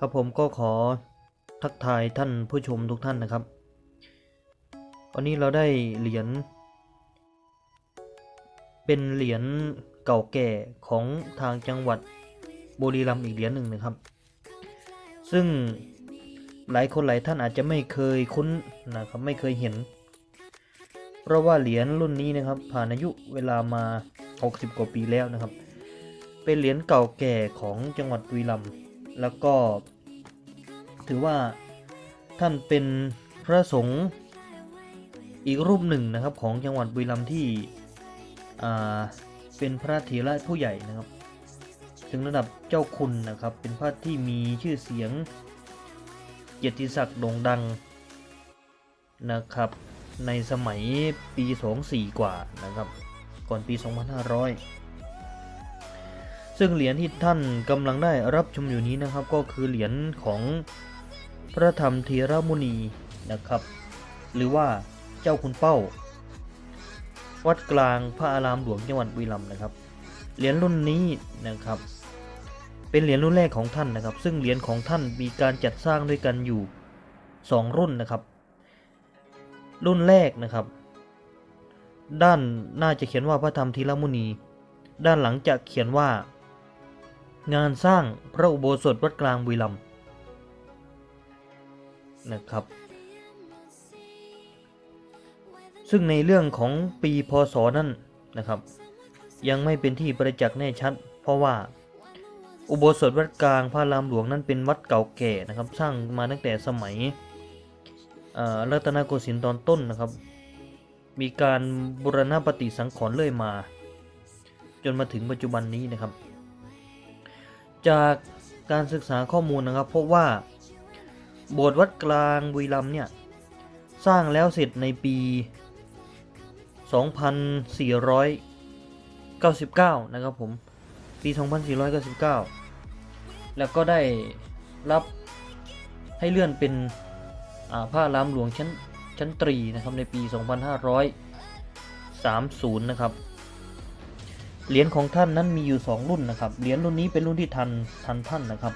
ครับผมก็ขอทักทายท่านผู้ชมทุกท่านนะครับ วันนี้เราได้เหรียญ เป็นเหรียญเก่าแก่ของทางจังหวัดบุรีรัมย์อีกเหรียญหนึ่งนะครับ ซึ่งหลายคนหลายท่านอาจจะไม่เคยคุ้นนะครับไม่เคยเห็น เพราะว่าเหรียญรุ่นนี้นะครับผ่านอายุเวลามา 60 กว่าปีแล้วนะครับ เป็นเหรียญเก่าแก่ของจังหวัดบุรีรัมย์ แล้วก็ ถือว่าท่านเป็นพระสงฆ์อีกรูปหนึ่งนะครับของจังหวัดบุรีรัมย์ที่เป็นพระเถระผู้ใหญ่นะครับ ถึงระดับเจ้าคุณนะครับ เป็นพระที่มีชื่อเสียงเกียรติศักดิ์โด่งดังนะครับ ในสมัยปี 24 กว่านะครับ ก่อนปี 2500 ซึ่งเหรียญที่ท่านกำลังได้รับชมอยู่นี้นะครับ ก็คือเหรียญของพระธรรมเทระมุนีนะครับ หรือว่าเจ้าคุณเป้า วัดกลางพระอารามหลวงจังหวัดบุรีรัมย์นะครับ เหรียญรุ่นนี้นะครับ เป็นเหรียญรุ่นแรกของท่านนะครับ ซึ่งเหรียญของท่านมีการจัดสร้างด้วยกันอยู่ 2 รุ่นนะครับ รุ่นแรกนะครับ ด้านน่าจะเขียนว่าพระธรรมธีรมุนี ด้านหลังจะเขียนว่า งานสร้างพระอุโบสถวัดกลางบุรีรัมย์นะครับ ซึ่งในเรื่องของปีพศนั้นนะครับ ยังไม่เป็นที่ประจักษ์แน่ชัด เพราะว่าอุโบสถวัดกลางพระรามหลวงนั้นเป็นวัดเก่าแก่นะครับ สร้างมาตั้งแต่สมัยรัตนโกสินทร์ตอนต้นนะครับ มีการบูรณะปฏิสังขรณ์เรื่อยมา จนมาถึงปัจจุบันนี้นะครับ จากการศึกษาข้อมูลนะครับ พบว่า โบสถ์วัดกลางบุรีรัมเนี่ย สร้างแล้วเสร็จในปี 2499 นะครับผม ปี 2499 แล้วก็ได้รับให้เลื่อนเป็นอ่าพระรามหลวงชั้นชั้นตรีนะครับในปี 2530 นะครับ เหรียญของท่านนั้นมีอยู่ 2 รุ่นนะครับ เหรียญรุ่นนี้เป็นรุ่นที่ทันทันท่านนะครับ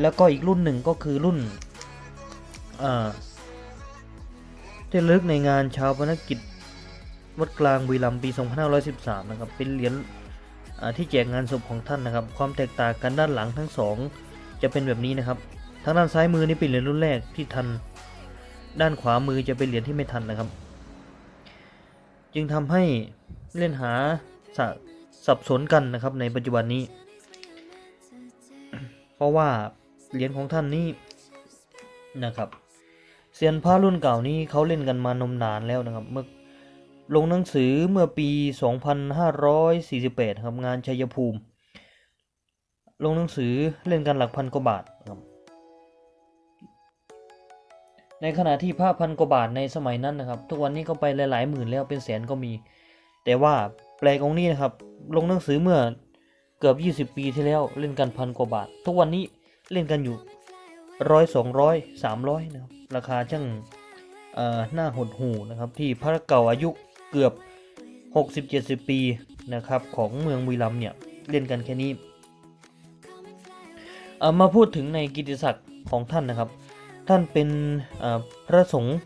แล้วก็อีกรุ่นหนึ่งก็คือรุ่นอ่าที่ระลึกในงานชาวพนักิจวัดกลางบุรีรัมย์ปี 2513 นะครับ เป็นเหรียญที่แจกงานศพของท่านนะครับ ความแตกต่างกันด้านหลังทั้งสองจะเป็นแบบนี้นะครับ ทางด้านซ้ายมือนี่เป็นเหรียญรุ่นแรกที่ทัน ด้านขวามือจะเป็นเหรียญที่ไม่ทันนะครับ จึงทำให้เล่นหา ส,สับสนกันนะครับในปัจจุบันนี้ เพราะว่าเหรียญของท่านนี้นะครับเซียนพระรุ่นเก่านี้เขาเล่นกันมานมนานแล้วนะครับเมื่อลงหนังสือเมื่อปี 2548 ครับงานชัยภูมิ ลงหนังสือเล่นกันหลักพันกว่าบาทครับในขณะที่ผ้าพันกว่าบาทในสมัยนั้นนะครับ ทุกวันนี้ก็ไปหลายๆหมื่นแล้วเป็นแสนก็มี แต่ว่า ลกองค์นี้นะครับ ลงหนังสือเมื่อเกือบ 20 ปีที่แล้วเล่นกันพันกว่าบาท ทุกวันนี้เล่นกันอยู่ร้อยสองร้อยสามร้อยนะครับ ราคาช่างอ่อหน้าหดหูนะครับ ที่พระเก่าอายุเกือบ 60-70 ปีนะครับ ของเมืองบุรีรัมเนี่ยเล่นกันแค่นี้เอ่อมาพูดถึงในกิตติศักดิ์ของท่านนะครับ ท่านเป็นอ่อพระสงฆ์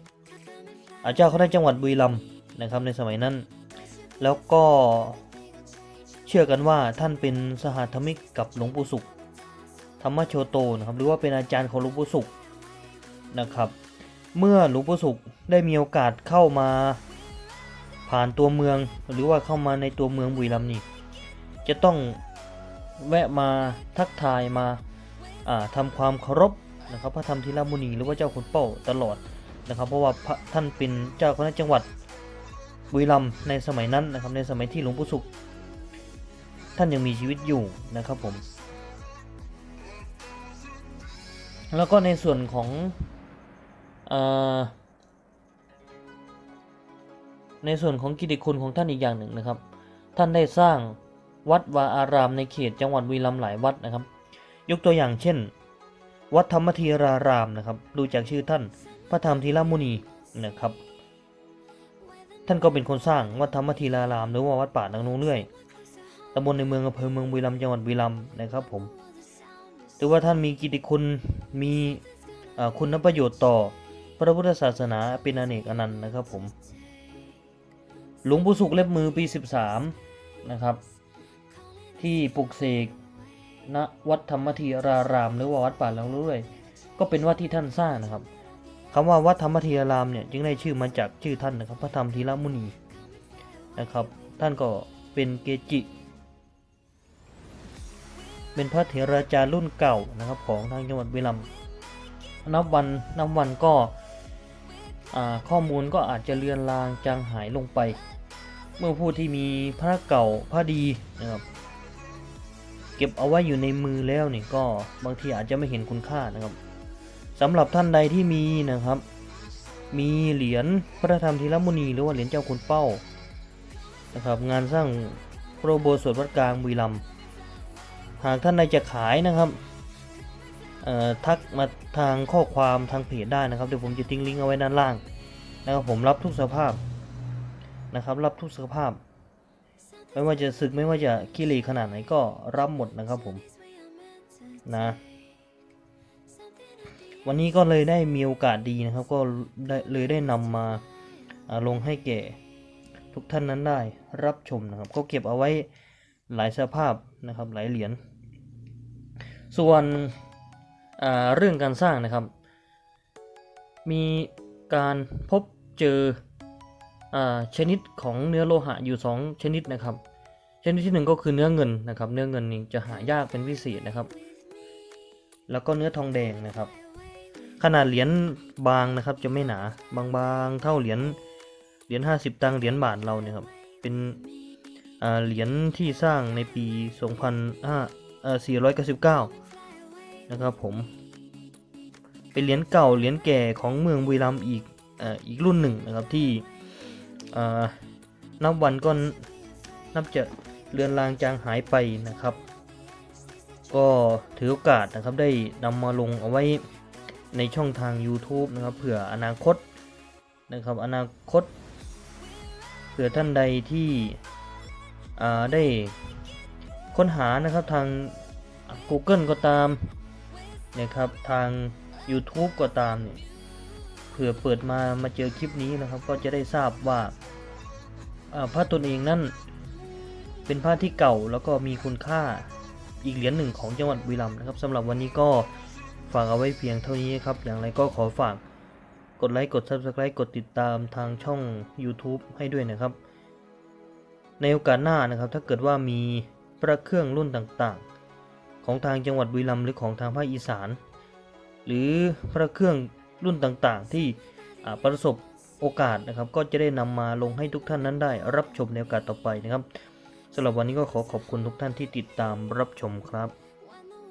อาเจ้าคณะจังหวัดบุรีรัมย์นะครับในสมัยนั้น แล้วก็เชื่อกันว่าท่านเป็นสหธรรมิกกับหลวงปู่สุข ธรรมโชโตนะครับหรือว่าเป็นอาจารย์ของหลวงปู่สุขนะครับ เมื่อหลวงปู่สุขได้มีโอกาสเข้ามาผ่านตัวเมืองหรือว่าเข้ามาในตัวเมืองบุรีรัมย์นี่จะต้องแวะมาทักทายมาอ่าทำความเคารพนะครับพระธรรมธีรมุนีหรือว่าเจ้าคุณเป้าตลอดนะครับ เพราะว่าพระท่านเป็นเจ้าคณะจังหวัด บุรีรัมย์ในสมัยนั้นนะครับในสมัยที่หลวงปู่สุข ท่านยังมีชีวิตอยู่นะครับผม แล้วก็ในส่วนของอในส่วนของกิตติคุณของท่านอีกอย่างหนึ่งนะครับ ท่านได้สร้างวัดวาอารามในเขตจังหวัดบุรีรัมย์หลายวัดนะครับ ยกตัวอย่างเช่น วัดธรรมธีรารามนะครับ ดูจากชื่อท่านพระธรรมธีรมุนีนะครับ ท่านก็เป็นคนสร้างวัดธรรมธีราราม หรือว่าวัดป่านังนงเลื่อยตำบลในเมืองอำเภอเมืองบุรีรัมย์จังหวัดบุรีรัมย์นะครับผมหรือว่าท่านมีกิตติคุณมีคุณประโยชน์ต่อพระพุทธศาสนาเป็นอเนกอนันต์นะครับผมหลวงปู่สุขเล็บมือปี 13 นะครับ ที่ปลุกเสกณวัดธรรมธีราราม หรือว่าวัดป่าหลังเรื่อยก็เป็นวัดที่ท่านสร้างนะครับ คำว่าวัดธรรมธีรารามเนี่ยจึงได้ชื่อมาจากชื่อท่านนะครับ พระธรรมธีรมุนีนะครับ ท่านก็เป็นเกจิ เป็นพระเถราจารย์รุ่นเก่านะครับของทางจังหวัดบุรีรัมย์นับวันนับวันก็ข้อมูลก็อาจจะเลือนลางจางหายลงไป เมื่อผู้ที่มีพระเก่าพระดีนะครับเก็บเอาไว้อยู่ในมือแล้วนี่ก็บางทีอาจจะไม่เห็นคุณค่านะครับ สำหรับท่านใดที่มีนะครับ มีเหรียญพระธรรมธีรมุนีหรือว่าเหรียญเจ้าคุณเป้านะครับ งานสร้างพระโบสถวัดกลางบุรีรัมย์หากท่านใดจะขายนะครับทักมาทางข้อความทางเพจได้นะครับเดี๋ยวผมจะทิ้งลิงก์เอาไว้ด้านล่างนะครับผมรับทุกสภาพนะครับ รับทุกสภาพ ไม่ว่าจะศึกไม่ว่าจะขี้เหร่ขนาดไหนก็รับหมดนะครับผมนะ วันนี้ก็เลยได้มีโอกาสดีนะครับ ก็เลยได้นำมาลงให้แก่ ทุกท่านนั้นได้รับชมนะครับ ก็เก็บเอาไว้หลายสภาพนะครับหลายเหรียญส่วนเรื่องการสร้างนะครับ มีการพบเจออชนิดของเนื้อโลหะอยู่ 2 ชนิดนะครับ ชนิดที่หนึ่งก็คือเนื้อเงินนะครับ เนื้อเงินนี่จะหายากเป็นพิเศษนะครับ แล้วก็เนื้อทองแดงนะครับ ขนาดเหรียญบางนะครับ จะไม่หนา บางๆ เท่าเหรียญเหรียญ50ตังค์เหรียญบาทเราเนี่ยครับ เป็นเหรียญที่สร้างในปี2005เอ่อ499นะครับผม เป็นเหรียญเก่าเหรียญแก่ของเมืองบุรีรัมย์อีกออีกรุ่นหนึ่งนะครับที่นับวันก็นับจะเลือนลางจางหายไปนะครับ ก็ถือโอกาสนะครับได้นำมาลงเอาไว้ ในช่องทาง YouTube นะครับเผื่ออนาคตนะครับอนาคตเผื่อท่านใดที่ได้ค้นหานะครับทาง Google ก็ตามนะครับทาง YouTube ก็ตามเนี่ยเผื่อเปิดมามาเจอคลิปนี้นะครับ ก็จะได้ทราบว่าอ่าพระตนเองนั่นเป็นพระที่เก่าแล้วก็มีคุณค่าอีกเหรียญหนึ่งของจังหวัดบุรีรัมย์นะครับสำหรับวันนี้ก็ ฝากเอาไว้เพียงเท่านี้ครับ อย่างไรก็ขอฝากกดไลค์กด Subscribe กดติดตามทางช่อง YouTube ให้ด้วยนะครับ ในโอกาสหน้านะครับถ้าเกิดว่ามีพระเครื่องรุ่นต่างๆ ของทางจังหวัดบุรีรัมย์หรือของทางภาคอีสาน หรือพระเครื่องรุ่นต่างๆ ที่ประสบโอกาสนะครับ ก็จะได้นำมาลงให้ทุกท่านนั้นได้ รับชมในโอกาสต่อไปนะครับสำหรับวันนี้ก็ขอขอบคุณทุกท่านที่ติดตามรับชมครับ